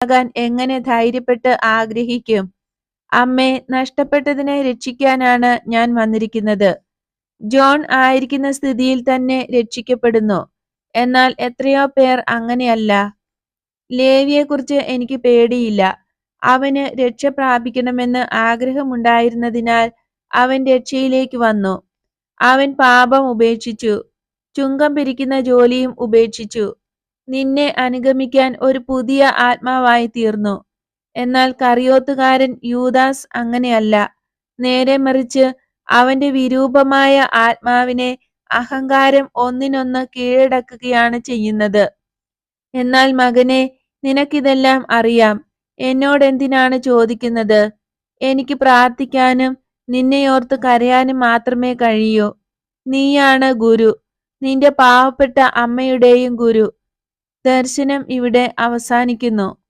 ആകാൻ എങ്ങനെ ധൈര്യപ്പെട്ട് ആഗ്രഹിക്കും? അമ്മേ നഷ്ടപ്പെട്ടതിനെ രക്ഷിക്കാനാണ് ഞാൻ വന്നിരിക്കുന്നത്. ജോൺ ആയിരിക്കുന്ന സ്ഥിതിയിൽ തന്നെ രക്ഷിക്കപ്പെടുന്നു. എന്നാൽ എത്രയോ പേർ അങ്ങനെയല്ല. ലേവിയെക്കുറിച്ച് എനിക്ക് പേടിയില്ല. അവന് രക്ഷ പ്രാപിക്കണമെന്ന് ആഗ്രഹമുണ്ടായിരുന്നതിനാൽ അവൻ രക്ഷയിലേക്ക് വന്നു. അവൻ പാപം ഉപേക്ഷിച്ചു. ചുങ്കം പിരിക്കുന്ന ജോലിയും ഉപേക്ഷിച്ചു. നിന്നെ അനുഗമിക്കാൻ ഒരു പുതിയ ആത്മാവായി തീർന്നു. എന്നാൽ കറിയോത്തുകാരൻ യൂദാസ് അങ്ങനെയല്ല. നേരെ മറിച്ച് അവന്റെ വിരൂപമായ ആത്മാവിനെ അഹങ്കാരം ഒന്നിനൊന്ന് കീഴടക്കുകയാണ് ചെയ്യുന്നത്. എന്നാൽ മകനെ നിനക്കിതെല്ലാം അറിയാം. എന്നോടെന്തിനാണ് ചോദിക്കുന്നത്? എനിക്ക് പ്രാർത്ഥിക്കാനും നിന്നെയോർത്ത് കരയാനും മാത്രമേ കഴിയൂ. നീയാണ് ഗുരു. നിന്റെ പാവപ്പെട്ട അമ്മയുടെയും ഗുരു. ദർശനം ഇവിടെ അവസാനിക്കുന്നു.